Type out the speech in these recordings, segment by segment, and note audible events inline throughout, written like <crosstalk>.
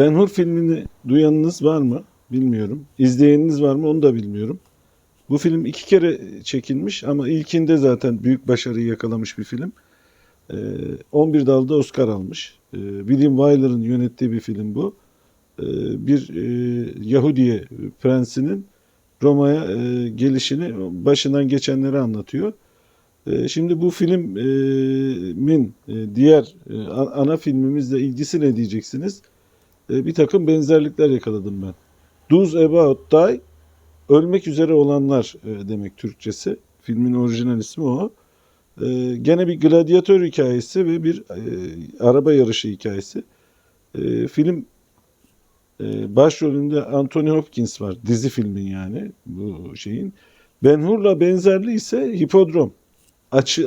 Ben Hur filmini duyanınız var mı? Bilmiyorum. İzleyeniniz var mı? Onu da bilmiyorum. Bu film iki kere çekilmiş ama ilkinde zaten büyük başarıyı yakalamış bir film. Ee, 11 dalda Oscar almış. Ee, William Wyler'ın yönettiği bir film bu. Ee, bir e, Yahudiye prensinin Roma'ya e, gelişini, başından geçenleri anlatıyor. Şimdi bu filmin e, diğer ana filmimizle ilgisi ne diyeceksiniz? E, Bir takım benzerlikler yakaladım ben. Those About Die, ölmek üzere olanlar e, demek Türkçesi. Filmin orijinal ismi o. E, Gene bir gladyatör hikayesi ve bir araba yarışı hikayesi. Film başrolünde Anthony Hopkins var. Dizi filmin yani bu şeyin. Ben Hur'la benzerliği ise Hipodrom.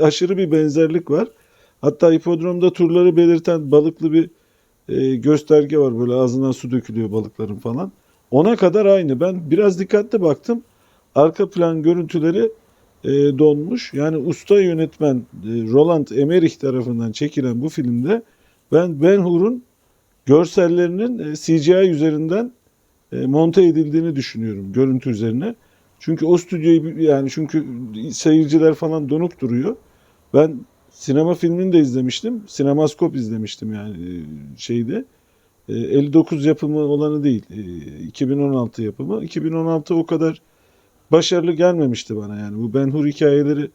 Aşırı bir benzerlik var. Hatta hipodromda turları belirten balıklı bir e, gösterge var. Böyle ağzından su dökülüyor balıkların falan. Ona kadar aynı. Ben biraz dikkatli baktım. Arka plan görüntüleri e, donmuş. Yani usta yönetmen e, Roland Emmerich tarafından çekilen bu filmde ben Ben Hur'un görsellerinin e, CGI üzerinden e, monte edildiğini düşünüyorum görüntü üzerine. Çünkü o stüdyoyu yani çünkü seyirciler falan donuk duruyor. Ben sinema filmini de izlemiştim. Sinemaskop izlemiştim yani e, şeyde. E, 59 yapımı olanı değil. e, 2016 yapımı. 2016 o kadar başarılı gelmemişti bana yani. Bu Ben Hur hikayeleri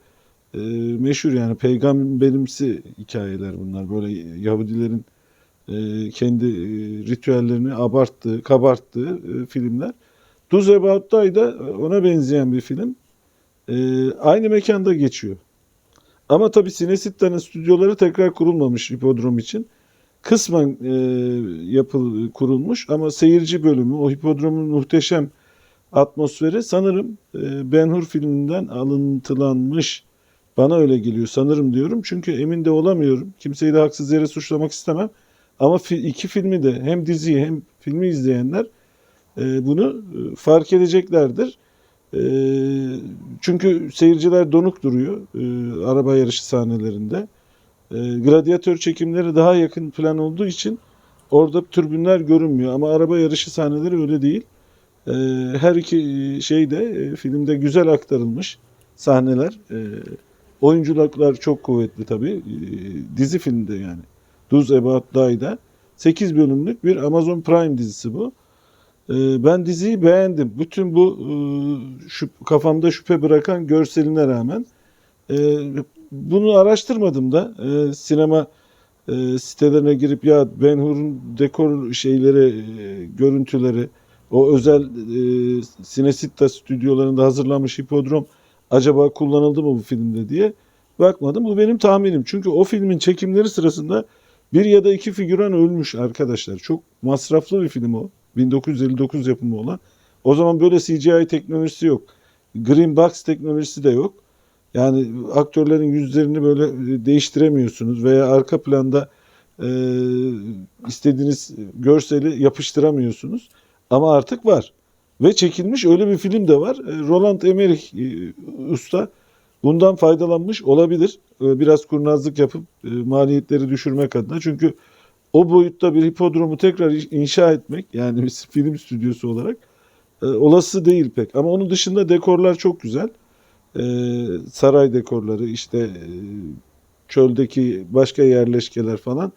e, meşhur yani peygamberimsi hikayeler bunlar. Böyle Yahudilerin e, kendi e, ritüellerini abarttığı, kabarttığı e, filmler. Those About da ona benzeyen bir film. E, aynı mekanda geçiyor. Ama tabii Cinecitta'nın stüdyoları tekrar kurulmamış hipodrom için. Kısmen e, yapıl kurulmuş ama seyirci bölümü, o hipodromun muhteşem atmosferi sanırım e, Ben Hur filminden alıntılanmış. Bana öyle geliyor sanırım diyorum. Çünkü emin de olamıyorum. Kimseyi de haksız yere suçlamak istemem. Ama fi- iki filmi de hem diziyi hem filmi izleyenler e, bunu e, fark edeceklerdir. E, çünkü seyirciler donuk duruyor e, araba yarışı sahnelerinde. E, gladyatör çekimleri daha yakın plan olduğu için orada türbünler görünmüyor. Ama araba yarışı sahneleri öyle değil. E, her iki şey de e, filmde güzel aktarılmış sahneler. E, oyunculuklar çok kuvvetli tabii. E, dizi filmde yani. Those About Die'da 8 bölümlük bir Amazon Prime dizisi bu. Ee, Ben diziyi beğendim. Bütün bu e, kafamda şüphe bırakan görseline rağmen Ee, bunu araştırmadım da Ee, sinema e, sitelerine girip ya Ben Hur'un dekor şeyleri, e, görüntüleri, o özel e, stüdyolarında hazırlanmış hipodrom acaba kullanıldı mı bu filmde diye bakmadım. Bu benim tahminim. Çünkü o filmin çekimleri sırasında bir ya da iki figüran ölmüş arkadaşlar. Çok masraflı bir film o. 1959 yapımı olan. O zaman böyle CGI teknolojisi yok. Green box teknolojisi de yok. Yani aktörlerin yüzlerini böyle e, değiştiremiyorsunuz veya arka planda e, istediğiniz görseli yapıştıramıyorsunuz. Ama artık var. Ve çekilmiş öyle bir film de var. E, Roland Emmerich e, usta bundan faydalanmış olabilir. E, Biraz kurnazlık yapıp e, maliyetleri düşürmek adına. Çünkü o boyutta bir hipodromu tekrar inşa etmek yani bir film stüdyosu olarak e, olası değil pek. Ama onun dışında dekorlar çok güzel. E, saray dekorları işte e, çöldeki başka yerleşkeler falan.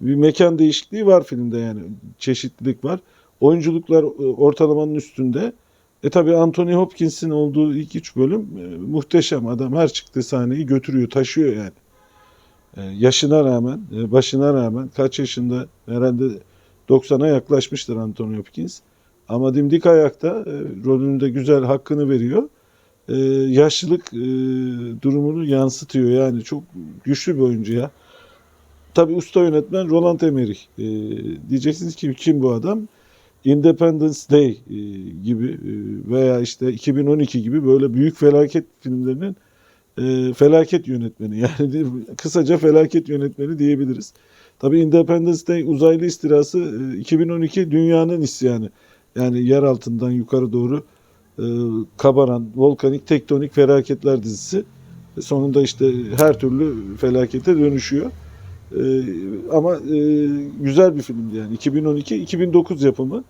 Bir mekan değişikliği var filmde yani çeşitlilik var. Oyunculuklar e, ortalamanın üstünde. E tabi Anthony Hopkins'in olduğu ilk üç bölüm e, muhteşem adam her çıktığı sahneyi götürüyor taşıyor yani. E, yaşına rağmen, e, başına rağmen kaç yaşında herhalde 90'a yaklaşmıştır Anthony Hopkins. Ama dimdik ayakta e, rolünde güzel hakkını veriyor. E, yaşlılık durumunu yansıtıyor yani çok güçlü bir oyuncu ya. Tabii usta yönetmen Roland Emmerich. Diyeceksiniz ki kim bu adam? Independence Day gibi veya işte 2012 gibi böyle büyük felaket filmlerinin e, felaket yönetmeni <laughs> yani kısaca felaket yönetmeni diyebiliriz. Tabii Independence Day uzaylı istilası e, 2012 dünyanın isyanı. Yani yer altından yukarı doğru e, kabaran volkanik tektonik felaketler dizisi. Sonunda işte her türlü felakete dönüşüyor. Ee, ama e, güzel bir filmdi yani. 2012-2009 yapımı.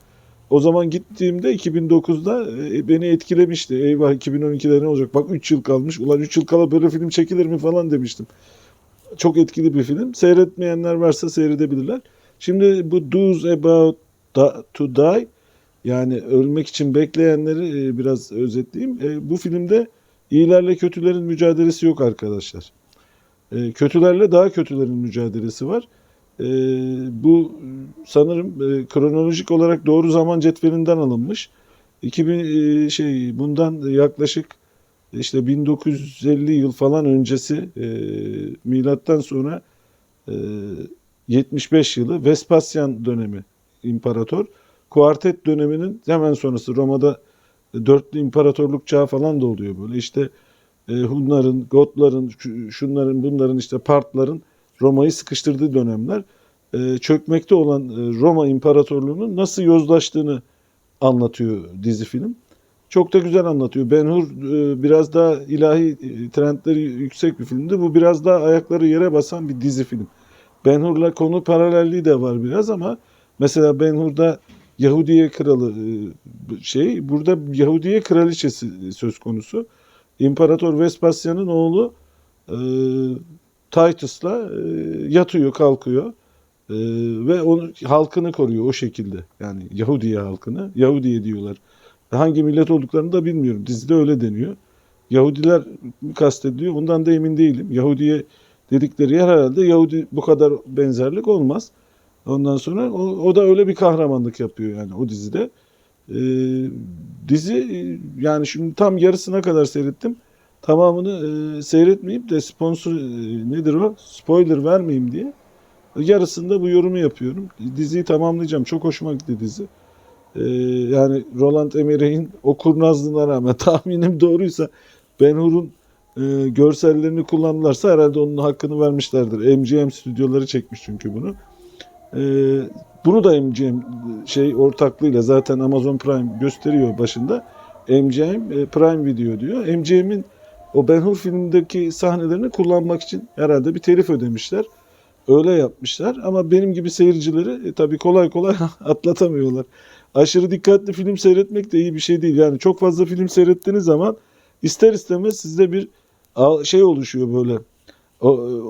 O zaman gittiğimde 2009'da e, beni etkilemişti. Eyvah 2012'de ne olacak? Bak 3 yıl kalmış. Ulan 3 yıl kala böyle film çekilir mi falan demiştim. Çok etkili bir film. Seyretmeyenler varsa seyredebilirler. Şimdi bu Do's About to Die yani ölmek için bekleyenleri e, biraz özetleyeyim. E, bu filmde iyilerle kötülerin mücadelesi yok arkadaşlar. Kötülerle daha kötülerin mücadelesi var. E, bu sanırım e, kronolojik olarak doğru zaman cetvelinden alınmış. 2000 e, şey bundan yaklaşık işte 1950 yıl falan öncesi e, milattan sonra e, 75 yılı Vespasyan dönemi imparator. Kuartet döneminin hemen sonrası Roma'da dörtlü imparatorluk çağı falan da oluyor böyle. İşte e, Hunların, Gotların, şu- şunların, bunların işte Partların Roma'yı sıkıştırdığı dönemler. E, çökmekte olan e, Roma İmparatorluğu'nun nasıl yozlaştığını anlatıyor dizi film. Çok da güzel anlatıyor. Ben Hur e, biraz daha ilahi trendleri yüksek bir filmdi. Bu biraz daha ayakları yere basan bir dizi film. Ben Hur'la konu paralelliği de var biraz ama mesela Ben Hur'da Yahudiye kralı şey burada Yahudiye kraliçesi söz konusu. İmparator Vespasyan'ın oğlu Titus'la e, yatıyor, kalkıyor. E, ve onu halkını koruyor o şekilde. Yani Yahudiye halkını. Yahudiye diyorlar. Hangi millet olduklarını da bilmiyorum. Dizide öyle deniyor. Yahudiler kastediliyor? Bundan da emin değilim. Yahudiye dedikleri yer herhalde Yahudi bu kadar benzerlik olmaz. Ondan sonra o, o da öyle bir kahramanlık yapıyor yani o dizide. Ee, dizi e, yani şimdi tam yarısına kadar seyrettim. Tamamını e, seyretmeyip de sponsor e, nedir o? Spoiler vermeyeyim diye. Yarısında bu yorumu yapıyorum. Diziyi tamamlayacağım. Çok hoşuma gitti dizi. Ee, yani Roland Emmerich'in o kurnazlığına rağmen <laughs> tahminim doğruysa Ben Hur'un e, görsellerini kullandılarsa herhalde onun hakkını vermişlerdir. MGM stüdyoları çekmiş çünkü bunu. Ee, bunu da MGM şey ortaklığıyla zaten Amazon Prime gösteriyor başında. MGM e, Prime Video diyor. MGM'in o Ben Hur filmindeki sahnelerini kullanmak için herhalde bir telif ödemişler. Öyle yapmışlar ama benim gibi seyircileri e, tabii kolay kolay <laughs> atlatamıyorlar. Aşırı dikkatli film seyretmek de iyi bir şey değil. Yani çok fazla film seyrettiğiniz zaman ister istemez sizde bir şey oluşuyor böyle. O,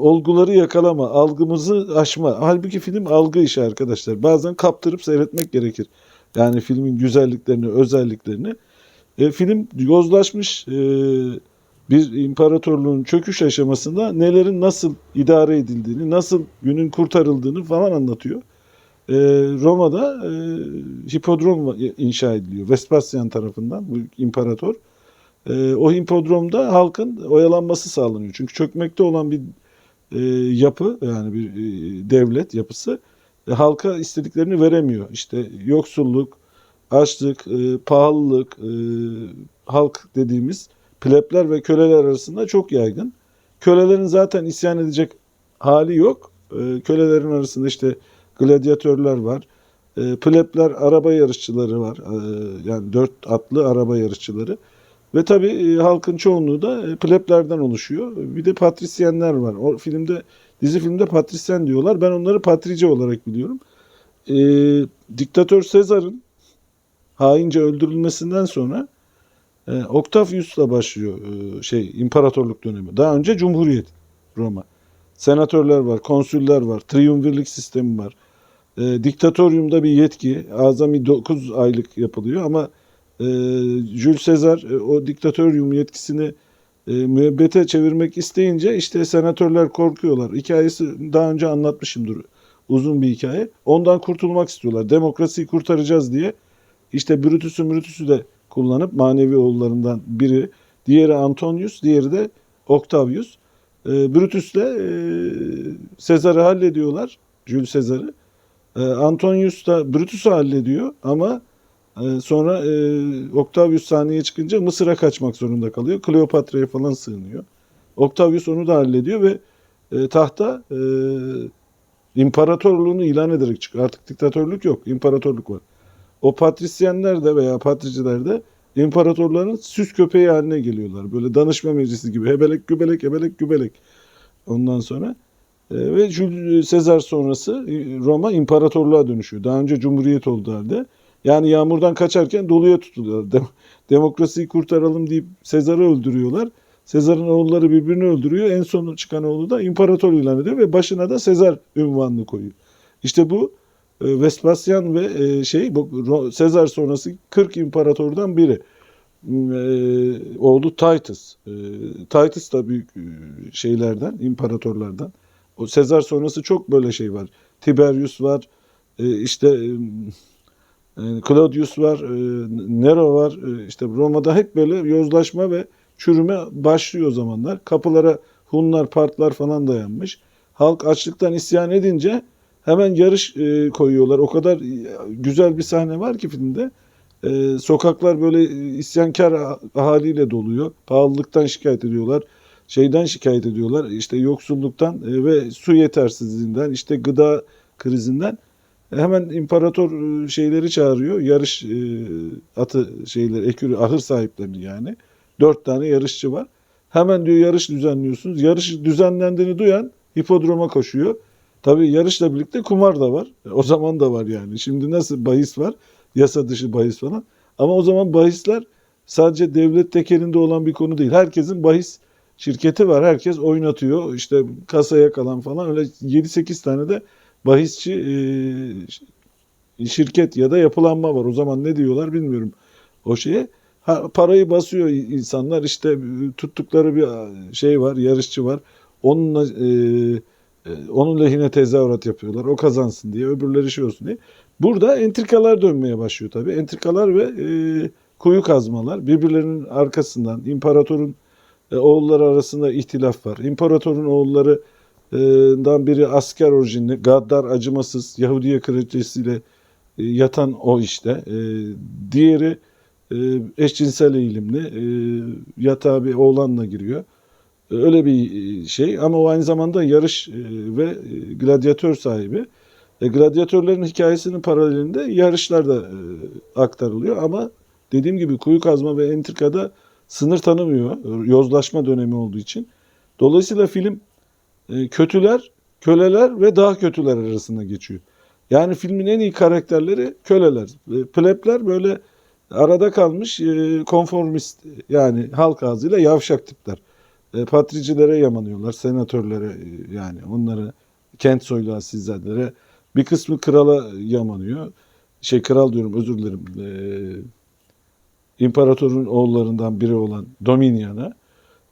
olguları yakalama, algımızı aşma. Halbuki film algı işi arkadaşlar. Bazen kaptırıp seyretmek gerekir. Yani filmin güzelliklerini, özelliklerini. E, film yozlaşmış e, bir imparatorluğun çöküş aşamasında nelerin nasıl idare edildiğini, nasıl günün kurtarıldığını falan anlatıyor. E, Roma'da e, hipodrom inşa ediliyor Vespasyan tarafından bu imparator. E, o hipodromda halkın oyalanması sağlanıyor. Çünkü çökmekte olan bir e, yapı yani bir e, devlet yapısı e, halka istediklerini veremiyor. İşte yoksulluk, açlık, e, pahalılık, e, halk dediğimiz plebler ve köleler arasında çok yaygın. Kölelerin zaten isyan edecek hali yok. E, kölelerin arasında işte gladyatörler var. E, plebler araba yarışçıları var. E, yani dört atlı araba yarışçıları. Ve tabii e, halkın çoğunluğu da e, pleblerden oluşuyor. Bir de patrisyenler var. O filmde dizi filmde patrisyen diyorlar. Ben onları patrice olarak biliyorum. E, diktatör Sezar'ın haince öldürülmesinden sonra e, Octavius'la başlıyor e, şey imparatorluk dönemi. Daha önce Cumhuriyet Roma. Senatörler var, konsüller var, triumvirlik sistemi var. E, diktatöryumda bir yetki, azami 9 aylık yapılıyor ama e, Jules Caesar e, o diktatöryum yetkisini e, müebbete çevirmek isteyince işte senatörler korkuyorlar. Hikayesi daha önce anlatmışımdır. Uzun bir hikaye. Ondan kurtulmak istiyorlar. Demokrasiyi kurtaracağız diye. İşte Brutus'u Brutus'u de kullanıp manevi oğullarından biri. Diğeri Antonius, diğeri de Octavius. E, Brutus'le e, Sezar'ı hallediyorlar. Jules Caesar'ı. E, Antonius da Brutus'u hallediyor ama ee, Sonra e, Octavius sahneye çıkınca Mısır'a kaçmak zorunda kalıyor. Kleopatra'ya falan sığınıyor. Octavius onu da hallediyor ve e, tahta e, imparatorluğunu ilan ederek çıkıyor. Artık diktatörlük yok, imparatorluk var. O patrisyenler de veya patriciler de imparatorların süs köpeği haline geliyorlar. Böyle danışma meclisi gibi hebelek gübelek hebelek gübelek. Ondan sonra E, ve Jules Sezar sonrası e, Roma imparatorluğa dönüşüyor. Daha önce cumhuriyet olduğu halde. Yani yağmurdan kaçarken doluya tutuluyorlar. Dem- demokrasiyi kurtaralım deyip Sezar'ı öldürüyorlar. Sezar'ın oğulları birbirini öldürüyor. En son çıkan oğlu da imparator ilan ediyor ve başına da Sezar ünvanını koyuyor. İşte bu Vespasyan ve e, şey bu Sezar sonrası 40 imparatordan biri. E, oğlu Titus. E, Titus da büyük e, şeylerden, imparatorlardan. O Sezar sonrası çok böyle şey var. Tiberius var. E, işte Claudius var, Nero var. İşte Roma'da hep böyle yozlaşma ve çürüme başlıyor o zamanlar. Kapılara Hunlar, Partlar falan dayanmış. Halk açlıktan isyan edince hemen yarış e, koyuyorlar. O kadar e, güzel bir sahne var ki filmde. E, sokaklar böyle e, isyankar ahaliyle doluyor. Pahalılıktan şikayet ediyorlar. Şeyden şikayet ediyorlar. İşte yoksulluktan e, ve su yetersizliğinden, işte gıda krizinden. Hemen imparator e, şeyleri çağırıyor. Yarış e, atı şeyleri, ekürü, ahır sahiplerini yani. Dört tane yarışçı var. Hemen diyor yarış düzenliyorsunuz. Yarış düzenlendiğini duyan hipodroma koşuyor. Tabii yarışla birlikte kumar da var. E, O zaman da var yani. Şimdi nasıl bahis var? Yasa dışı bahis falan. Ama o zaman bahisler sadece devlet tekelinde olan bir konu değil. Herkesin bahis şirketi var. Herkes oynatıyor. İşte kasaya kalan falan öyle 7-8 tane de bahisçi e, şirket ya da yapılanma var. O zaman ne diyorlar bilmiyorum o şeye. Ha, parayı basıyor insanlar işte e, tuttukları bir şey var, yarışçı var. Onunla e, onun lehine tezahürat yapıyorlar. O kazansın diye, öbürleri şey olsun diye. Burada entrikalar dönmeye başlıyor tabii. Entrikalar ve e, kuyu kazmalar birbirlerinin arkasından imparatorun e, oğulları arasında ihtilaf var. İmparatorun oğullarından biri asker orijinli, gaddar, acımasız, Yahudiye kraliçesiyle e, yatan o işte. E, diğeri e, eşcinsel eğilimli, e, yatağa bir oğlanla giriyor. Öyle bir e, şey ama o aynı zamanda yarış e, ve e, gladyatör sahibi. E, gladyatörlerin hikayesinin paralelinde yarışlar da e, aktarılıyor ama dediğim gibi kuyu kazma ve entrikada sınır tanımıyor. Yozlaşma dönemi olduğu için. Dolayısıyla film e, kötüler, köleler ve daha kötüler arasında geçiyor. Yani filmin en iyi karakterleri köleler. E, Plebler böyle arada kalmış e, konformist yani halk ağzıyla yavşak tipler. E, patricilere yamanıyorlar, senatörlere e, yani onları kent soylu asilzadelere bir kısmı krala yamanıyor. Şey kral diyorum özür dilerim. E, imparatorun oğullarından biri olan Dominian'a.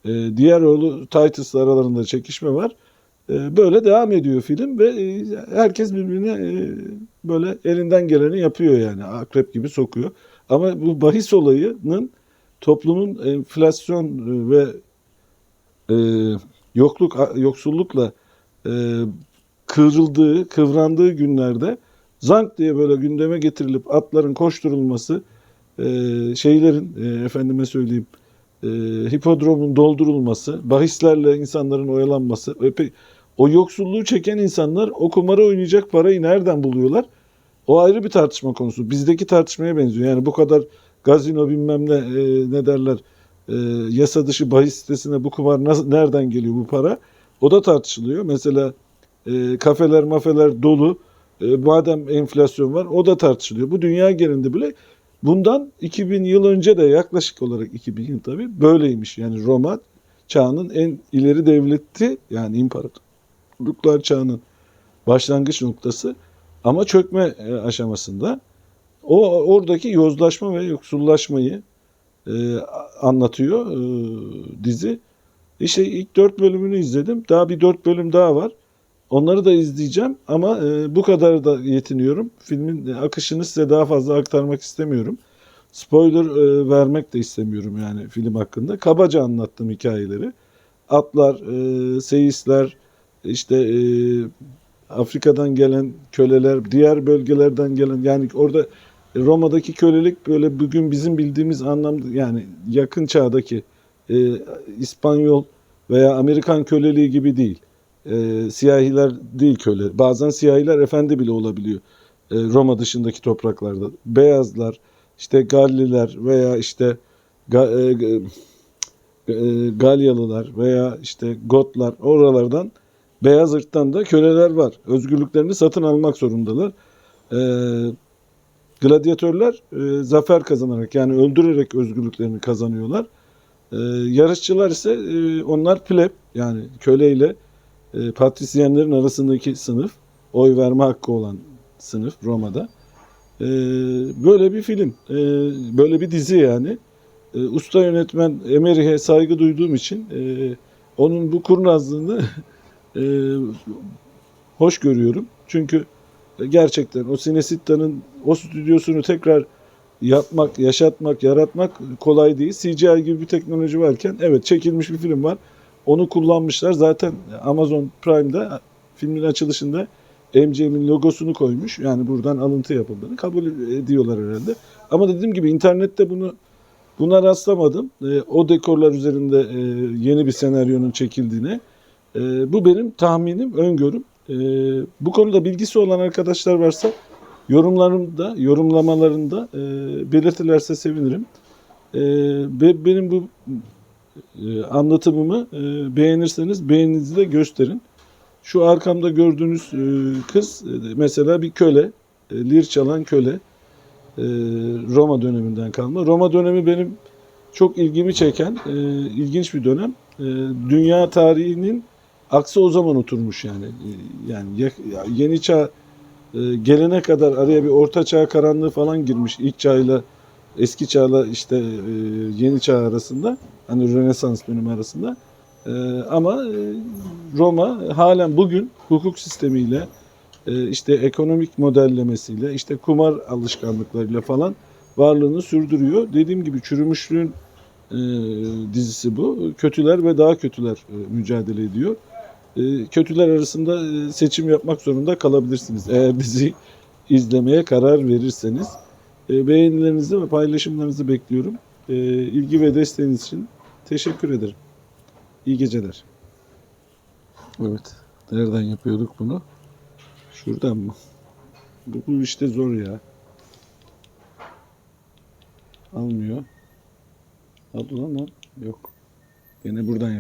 E, diğer oğlu Titus'la aralarında çekişme var. E, böyle devam ediyor film ve e, herkes birbirine e, böyle elinden geleni yapıyor yani akrep gibi sokuyor. Ama bu bahis olayının toplumun enflasyon e, ve e, yokluk yoksullukla e, kıvrıldığı, kıvrandığı günlerde zank diye böyle gündeme getirilip atların koşturulması, e, şeylerin e, efendime söyleyeyim e, hipodromun doldurulması, bahislerle insanların oyalanması, ve pe- o yoksulluğu çeken insanlar o kumara oynayacak parayı nereden buluyorlar? O ayrı bir tartışma konusu. Bizdeki tartışmaya benziyor. Yani bu kadar gazino bilmem ne e, ne derler e, yasa dışı bahis sitesine bu kumar nasıl, nereden geliyor bu para? O da tartışılıyor. Mesela e, kafeler mafeler dolu. E, madem enflasyon var o da tartışılıyor. Bu dünya genelinde bile bundan 2000 yıl önce de yaklaşık olarak 2000 yıl tabii böyleymiş. Yani Roma çağının en ileri devleti yani imparatorluklar çağının başlangıç noktası ama çökme e, aşamasında. O oradaki yozlaşma ve yoksullaşmayı e, anlatıyor e, dizi. İşte ilk dört bölümünü izledim. Daha bir dört bölüm daha var. Onları da izleyeceğim ama e, bu kadar da yetiniyorum. Filmin akışını size daha fazla aktarmak istemiyorum. Spoiler e, vermek de istemiyorum yani film hakkında. Kabaca anlattım hikayeleri. Atlar, e, seyisler, işte e, Afrika'dan gelen köleler, diğer bölgelerden gelen yani orada Roma'daki kölelik böyle bugün bizim bildiğimiz anlamda yani yakın çağdaki e, İspanyol veya Amerikan köleliği gibi değil. E, siyahiler değil köle. Bazen siyahiler efendi bile olabiliyor. E, Roma dışındaki topraklarda. Beyazlar, işte Galliler veya işte Ga, e, e, Galyalılar veya işte Gotlar oralardan beyaz ırktan da köleler var. Özgürlüklerini satın almak zorundalar. E, gladyatörler e, zafer kazanarak yani öldürerek özgürlüklerini kazanıyorlar. E, yarışçılar ise e, onlar pleb yani köleyle e, patrisyenlerin arasındaki sınıf. Oy verme hakkı olan sınıf Roma'da. E, böyle bir film. E, böyle bir dizi yani. E, usta yönetmen Emery'e saygı duyduğum için e, onun bu kurnazlığını <laughs> e, hoş görüyorum. Çünkü gerçekten o Cinecitta'nın o stüdyosunu tekrar yapmak, yaşatmak, yaratmak kolay değil. CGI gibi bir teknoloji varken evet çekilmiş bir film var. Onu kullanmışlar. Zaten Amazon Prime'da filmin açılışında MGM'in logosunu koymuş. Yani buradan alıntı yapıldığını kabul ediyorlar herhalde. Ama dediğim gibi internette bunu buna rastlamadım. E, o dekorlar üzerinde e, yeni bir senaryonun çekildiğine. E, bu benim tahminim, öngörüm. E, bu konuda bilgisi olan arkadaşlar varsa yorumlarımda, yorumlamalarında e, belirtirlerse sevinirim. E, ve benim bu e, anlatımımı e, beğenirseniz beğeninizi de gösterin. Şu arkamda gördüğünüz e, kız e, mesela bir köle, e, lir çalan köle. E, Roma döneminden kalma. Roma dönemi benim çok ilgimi çeken e, ilginç bir dönem. E, dünya tarihinin aksı o zaman oturmuş yani. E, yani ya- ya yeni çağ e, gelene kadar araya bir orta çağ karanlığı falan girmiş ilk çağıyla eski çağla işte e, yeni çağ arasında hani Rönesans dönemi arasında ama Roma halen bugün hukuk sistemiyle işte ekonomik modellemesiyle işte kumar alışkanlıklarıyla falan varlığını sürdürüyor. Dediğim gibi çürümüşlüğün dizisi bu. Kötüler ve daha kötüler mücadele ediyor. E, kötüler arasında e, seçim yapmak zorunda kalabilirsiniz. Eğer dizi izlemeye karar verirseniz. E, beğenilerinizi ve paylaşımlarınızı bekliyorum. İlgi ve desteğiniz için teşekkür ederim. İyi geceler. Evet. Nereden yapıyorduk bunu? Şuradan mı? Bu, bu işte zor ya. Almıyor. Aldı lan lan. Yok. Gene buradan yap.